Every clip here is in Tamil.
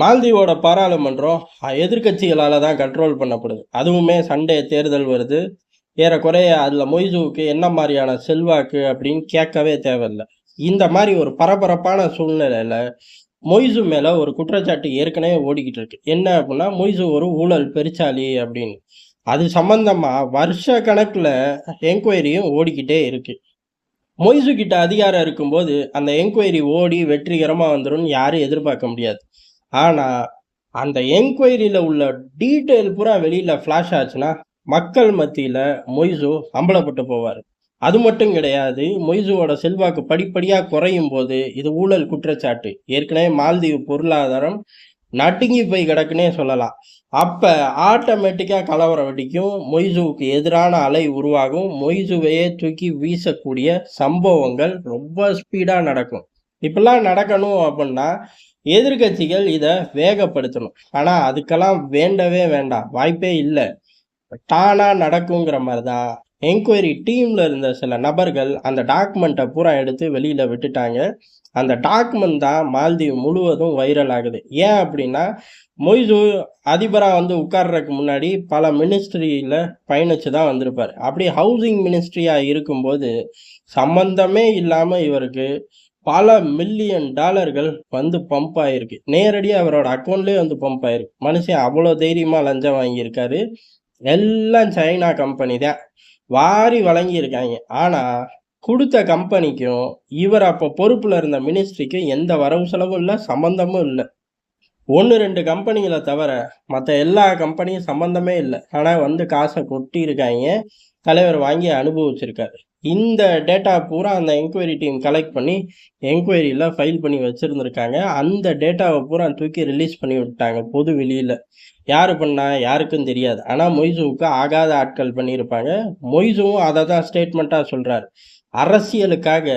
மால்தீவோட பாராளுமன்றம் எதிர்கட்சிகளால் தான் கண்ட்ரோல் பண்ணப்படுது. அதுவுமே சண்டே தேர்தல் வருது. ஏறக்குறைய அதில் மொய்சுவுக்கு என்ன மாதிரியான செல்வாக்கு அப்படின்னு கேட்கவே தேவையில்லை. இந்த மாதிரி ஒரு பரபரப்பான சூழ்நிலையில் மொய்சு மேலே ஒரு குற்றச்சாட்டு ஏற்கனவே ஓடிக்கிட்டு இருக்கு. என்ன அப்படின்னா மொய்சு ஒரு ஊழல் பெருச்சாலி அப்படின்னு. அது சம்பந்தமாக வருஷ கணக்கில் என்கொயரியும் ஓடிக்கிட்டே இருக்கு. மொய்சு கிட்ட அதிகாரம் இருக்கும்போது அந்த என்கொயரி ஓடி வெற்றிகரமாக வந்துடும் யாரும் எதிர்பார்க்க முடியாது. ஆனால் அந்த என்கொயரியில் உள்ள டீட்டெயில் பூரா வெளியில் ஃப்ளாஷ் ஆச்சுன்னா மக்கள் மத்தியில் மொய்சு அம்பலப்பட்டு போவார். அது மட்டும் கிடையாது மொய்சுவோட செல்வாக்கு படிப்படியாக குறையும் போது இது ஊழல் குற்றச்சாட்டு. ஏற்கனவே மால்தீவு பொருளாதாரம் நட்டுங்கி போய் கிடக்குன்னே சொல்லலாம். அப்போ ஆட்டோமேட்டிக்காக கலவரம் வெடிக்கும் மொய்சுவுக்கு எதிரான அலை உருவாகும் மொய்சுவையே தூக்கி வீசக்கூடிய சம்பவங்கள் ரொம்ப ஸ்பீடாக நடக்கும். இப்பெல்லாம் நடக்கணும் அப்படின்னா எதிர்கட்சிகள் இதை வேகப்படுத்தணும். ஆனால் அதுக்கெல்லாம் வேண்டவே வேண்டாம். வாய்ப்பே இல்லை. டானாக நடக்குங்கிற மாதிரி தான் என்கொயரி டீமில் இருந்த சில நபர்கள் அந்த டாக்குமெண்ட்டை பூரா எடுத்து வெளியில் விட்டுட்டாங்க. அந்த டாக்குமெண்ட் தான் மால்தீவ் முழுவதும் வைரல் ஆகுது. ஏன் அப்படின்னா மொய்சு அதிபராக வந்து உட்கார்றதுக்கு முன்னாடி பல மினிஸ்ட்ரியில் பயணிச்சு தான் வந்திருப்பார். அப்படி ஹவுசிங் மினிஸ்ட்ரியாக இருக்கும்போது சம்பந்தமே இல்லாமல் இவருக்கு பல மில்லியன் டாலர்கள் வந்து பம்ப் ஆயிருக்கு. நேரடியாக அவரோட அக்கௌண்ட்லேயே வந்து பம்ப் ஆயிருக்கு. மனுஷன் அவ்வளோ தைரியமாக லஞ்சம் வாங்கியிருக்காரு. எல்லாம் சைனா கம்பெனி தான். வாரி வழங்கியிருக்காங்க. ஆனால் கொடுத்த கம்பெனிக்கும் இவர் அப்போ பொறுப்பில் இருந்த மினிஸ்ட்ரிக்கும் எந்த வரவு செலவும் இல்லை சம்மந்தமும் இல்லை. ஒன்று ரெண்டு கம்பெனிகளை தவிர மற்ற எல்லா கம்பெனியும் சம்மந்தமே இல்லை. ஆனால் வந்து காசை கொட்டியிருக்காங்க. தலைவர் வாங்கி அனுபவிச்சிருக்காரு. இந்த டேட்டா பூரா அந்த என்கொயரி டீம் கலெக்ட் பண்ணி என்கொயரியில் ஃபைல் பண்ணி வச்சுருந்துருக்காங்க. அந்த டேட்டாவை பூரா தூக்கி ரிலீஸ் பண்ணி விட்டாங்க பொது வெளியில். யார் பண்ணா யாருக்கும் தெரியாது. ஆனால் மொய்சுவுக்கு ஆகாத ஆட்கள் பண்ணியிருப்பாங்க. மொய்சுவும் அதை தான் ஸ்டேட்மெண்ட்டாக சொல்கிறார் அரசியலுக்காக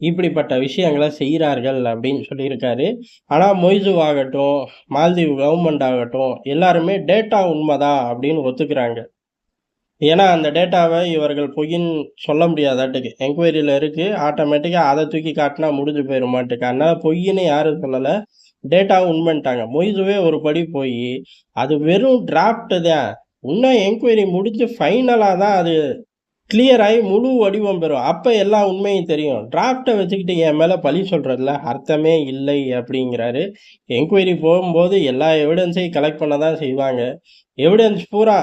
இப்படிப்பட்ட விஷயங்களை செய்கிறார்கள் அப்படின்னு சொல்லியிருக்காரு. ஆனால் மொய்சு ஆகட்டும் மால்தீவு கவர்மெண்ட் ஆகட்டும் எல்லாருமே டேட்டா உண்மைதான் அப்படின்னு ஒத்துக்கிறாங்க. ஏன்னா அந்த டேட்டாவை இவர்கள் பொய்ன்னு சொல்ல முடியாதாட்டுக்கு என்கொயரியில் இருக்குது ஆட்டோமேட்டிக்காக அதை தூக்கி காட்டினா முடிஞ்சு போயிடும் மாட்டுக்கு. அதனால் பொய்ன்னு யாரும் சொல்லலை. டேட்டா உண்மைன்ட்டாங்க. மொய்துவே ஒரு படி போய் அது வெறும் டிராஃப்ட்டு தான். இன்னும் என்கொயரி முடிஞ்சு ஃபைனலாக தான் அது கிளியர் ஆகி முழு வடிவம் பெறும். அப்போ எல்லா உண்மையும் தெரியும். டிராஃப்டை வச்சுக்கிட்டு என் மேலே பழி சொல்கிறதுல அர்த்தமே இல்லை அப்படிங்கிறாரு. என்கொயரி போகும்போது எல்லா எவிடன்ஸையும் கலெக்ட் பண்ண தான் செய்வாங்க. எவிடன்ஸ் பூரா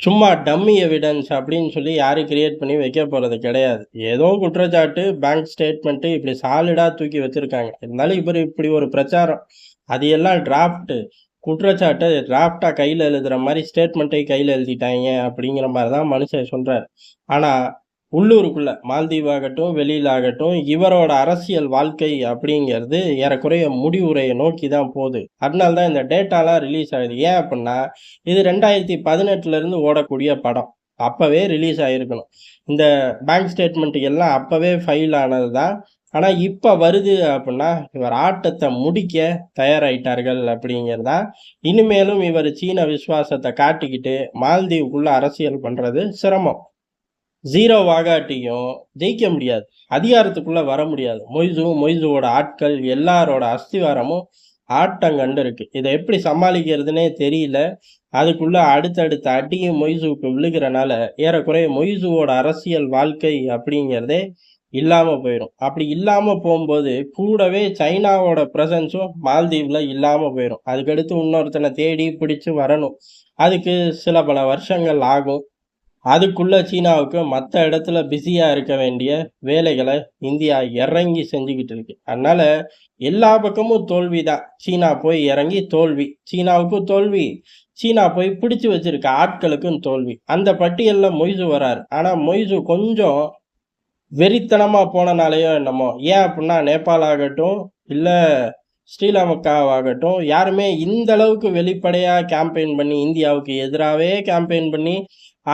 சும்மா டம்மி எவிடன்ஸ் அப்படின்னு சொல்லி யாரும் கிரியேட் பண்ணி வைக்க போகிறது கிடையாது. ஏதோ குற்றச்சாட்டு பேங்க் ஸ்டேட்மெண்ட்டு இப்படி சாலிடாக தூக்கி வச்சுருக்காங்க. இருந்தாலும் இவர் இப்படி ஒரு பிரச்சாரம். அது எல்லாம் டிராஃப்ட்டு குற்றச்சாட்டை டிராஃப்டாக கையில் எழுதுகிற மாதிரி ஸ்டேட்மெண்ட்டை கையில் எழுதிட்டாங்க அப்படிங்கிற மாதிரி தான் மனுஷன் சொல்கிறார் ஆனால் உள்ளூருக்குள்ள மால்தீவ் ஆகட்டும் வெளியில் ஆகட்டும் இவரோட அரசியல் வாழ்க்கை அப்படிங்கிறது ஏறக்குறைய முடிவுரையை நோக்கி தான் போகுது. அதனால தான் இந்த டேட்டாலாம் ரிலீஸ் ஆகுது. ஏன் அப்படின்னா இது ரெண்டாயிரத்தி பதினெட்டுலேருந்து ஓடக்கூடிய படம். அப்போவே ரிலீஸ் ஆகிருக்கணும் இந்த பேங்க் ஸ்டேட்மெண்ட் எல்லாம் அப்போவே ஃபைல் ஆனது தான் ஆனால் இப்போ வருது அப்படின்னா இவர் ஆட்டத்தை முடிக்க தயாராயிட்டார்கள் அப்படிங்கிறதா இனிமேலும் இவர் சீன விசுவாசத்தை காட்டிக்கிட்டு மால்தீவுக்குள்ள அரசியல் பண்ணுறது சிரமம். ஜீரோ வாகாட்டியும் ஜெயிக்க முடியாது. அதிகாரத்துக்குள்ளே வர முடியாது. மொய்சுவும் மொய்சுவோட ஆட்கள் எல்லாரோட அஸ்திவாரமும் ஆட்டம் கண்டு இருக்கு இதை எப்படி சமாளிக்கிறதுனே தெரியல. அதுக்குள்ள அடுத்தடுத்த அடியும் மொய்சுவுக்கு விழுகிறனால ஏறக்குறைய மொய்சுவோட அரசியல் வாழ்க்கை அப்படிங்கிறதே இல்லாம போயிடும். அப்படி இல்லாம போகும்போது கூடவே சைனாவோட பிரசன்ஸும் மால்தீவ்ல இல்லாம போயிடும். அதுக்கடுத்து இன்னொருத்தனை தேடி பிடிச்சு வரணும். அதுக்கு சில பல வருஷங்கள் ஆகும். அதுக்குள்ளே சீனாவுக்கு மற்ற இடத்துல பிஸியாக இருக்க வேண்டிய வேலைகளை இந்தியா இறங்கி செஞ்சுக்கிட்டு இருக்கு. அதனால எல்லா பக்கமும் தோல்வி தான். சீனா போய் இறங்கி தோல்வி. சீனாவுக்கும் தோல்வி. சீனா போய் பிடிச்சு வச்சிருக்க ஆட்களுக்கும் தோல்வி. அந்த பட்டியலில் மொய்சு வராரு. ஆனால் மொய்சு கொஞ்சம் வெறித்தனமாக போனனாலேயோ என்னமோ. ஏன் அப்படின்னா நேபாள் ஆகட்டும் இல்லை ஸ்ரீலங்காவாகட்டும் யாருமே இந்த அளவுக்கு வெளிப்படையாக கேம்பெயின் பண்ணி இந்தியாவுக்கு எதிராகவே கேம்பெயின் பண்ணி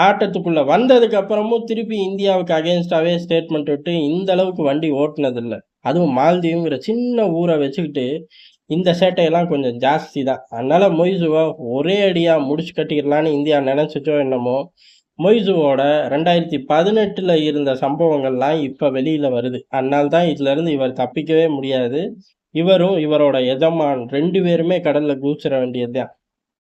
ஆட்டத்துக்குள்ளே வந்ததுக்கு அப்புறமும் திருப்பி இந்தியாவுக்கு அகேன்ஸ்டாகவே ஸ்டேட்மெண்ட் விட்டு இந்த அளவுக்கு வண்டி ஓட்டுனதில்லை. அதுவும் மால்தீவுங்கிற சின்ன ஊரை வச்சுக்கிட்டு இந்த சேட்டையெல்லாம் கொஞ்சம் ஜாஸ்தி தான். அதனால் மொய்சுவை ஒரே அடியாக முடிச்சு கட்டிடலான்னு இந்தியா நினச்சிச்சோ என்னமோ மொய்சுவோட ரெண்டாயிரத்தி பதினெட்டில் இருந்த சம்பவங்கள்லாம் இப்போ வெளியில் வருது. அதனால தான் இதுலேருந்து இவர் தப்பிக்கவே முடியாது. இவரும் இவரோட எஜமான் ரெண்டு பேருமே கடலில் கூச்சிட வேண்டியது தான்